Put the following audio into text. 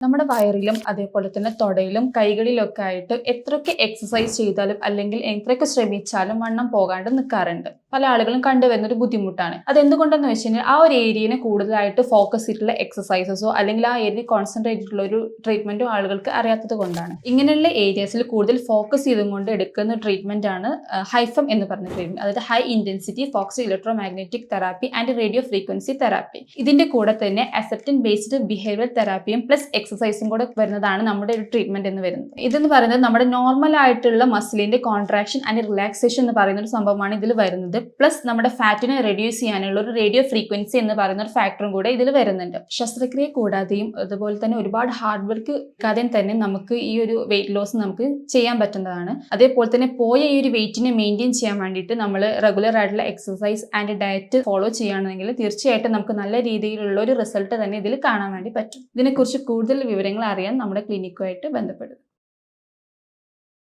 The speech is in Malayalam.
നമ്മുടെ വയറിലും അതേപോലെ തന്നെ തൊടയിലും കൈകളിലൊക്കെ ആയിട്ട് എത്രയൊക്കെ എക്സസൈസ് ചെയ്താലും അല്ലെങ്കിൽ എത്രയൊക്കെ ശ്രമിച്ചാലും വണ്ണം പോകാണ്ട് നിൽക്കാറുണ്ട് പല ആളുകളും കണ്ടുവരുന്ന ഒരു ബുദ്ധിമുട്ടാണ്. അതെന്തുകൊണ്ടെന്ന് വെച്ച് കഴിഞ്ഞാൽ ആ ഒരു ഏരിയനെ കൂടുതലായിട്ട് ഫോക്കസ് ചെയ്തിട്ടുള്ള എക്സസൈസസോ അല്ലെങ്കിൽ ആ ഏരിയ കോൺസെൻട്രേറ്റ് ചെയ്തിട്ടുള്ള ഒരു ട്രീറ്റ്മെന്റോ ആളുകൾക്ക് അറിയാത്തത് കൊണ്ടാണ്. ഇങ്ങനെയുള്ള ഏരിയാസിൽ കൂടുതൽ ഫോക്കസ് ചെയ്തും കൊണ്ട് എടുക്കുന്ന ട്രീറ്റ്മെന്റ് ആണ് ഹൈഫം എന്ന് പറഞ്ഞ ട്രീറ്റ്മെന്റ് അതായത് high intensity focus electro magnetic therapy and radio frequency therapy ഇതിന്റെ കൂടെ തന്നെ അസെപ്റ്റൻ ബേസ്ഡ് ബിഹേവിയർ തെറാപ്പിയും പ്ലസ് എക്സസൈസും കൂടെ വരുന്നതാണ് നമ്മുടെ ഒരു ട്രീറ്റ്മെന്റ് എന്ന് വരുന്നത്. ഇതെന്ന് പറയുന്നത് നമ്മുടെ നോർമൽ ആയിട്ടുള്ള മസിലിന്റെ കോൺട്രാക്ഷൻ ആൻഡ് റിലാക്സേഷൻ എന്ന് പറയുന്ന ഒരു സംഭവമാണ് ഇതിൽ വരുന്നത്. പ്ലസ് നമ്മുടെ ഫാറ്റിനെ റെഡ്യൂസ് ചെയ്യാനുള്ള ഒരു റേഡിയോ ഫ്രീക്വൻസി എന്ന് പറയുന്ന ഒരു ഫാക്ടറും കൂടെ ഇതിൽ വരുന്നുണ്ട്. ശസ്ത്രക്രിയ കൂടാതെയും അതുപോലെ തന്നെ ഒരുപാട് ഹാർഡ് വർക്ക് കാര്യം തന്നെ നമുക്ക് ഈ ഒരു വെയിറ്റ് ലോസ് നമുക്ക് ചെയ്യാൻ പറ്റുന്നതാണ്. അതേപോലെ തന്നെ പോയ ഈ ഒരു വെയിറ്റിനെ മെയിന്റെയിൻ ചെയ്യാൻ വേണ്ടിയിട്ട് നമ്മൾ റെഗുലർ ആയിട്ടുള്ള എക്സസൈസ് ആൻഡ് ഡയറ്റ് ഫോളോ ചെയ്യുകയാണെങ്കിൽ തീർച്ചയായിട്ടും നമുക്ക് നല്ല രീതിയിലുള്ള ഒരു റിസൾട്ട് തന്നെ ഇതിൽ കാണാൻ വേണ്ടി പറ്റും. ഇതിനെക്കുറിച്ച് കൂടുതൽ വിവരങ്ങൾ അറിയാൻ നമ്മുടെ ക്ലിനിക്കുമായിട്ട് ബന്ധപ്പെടുക.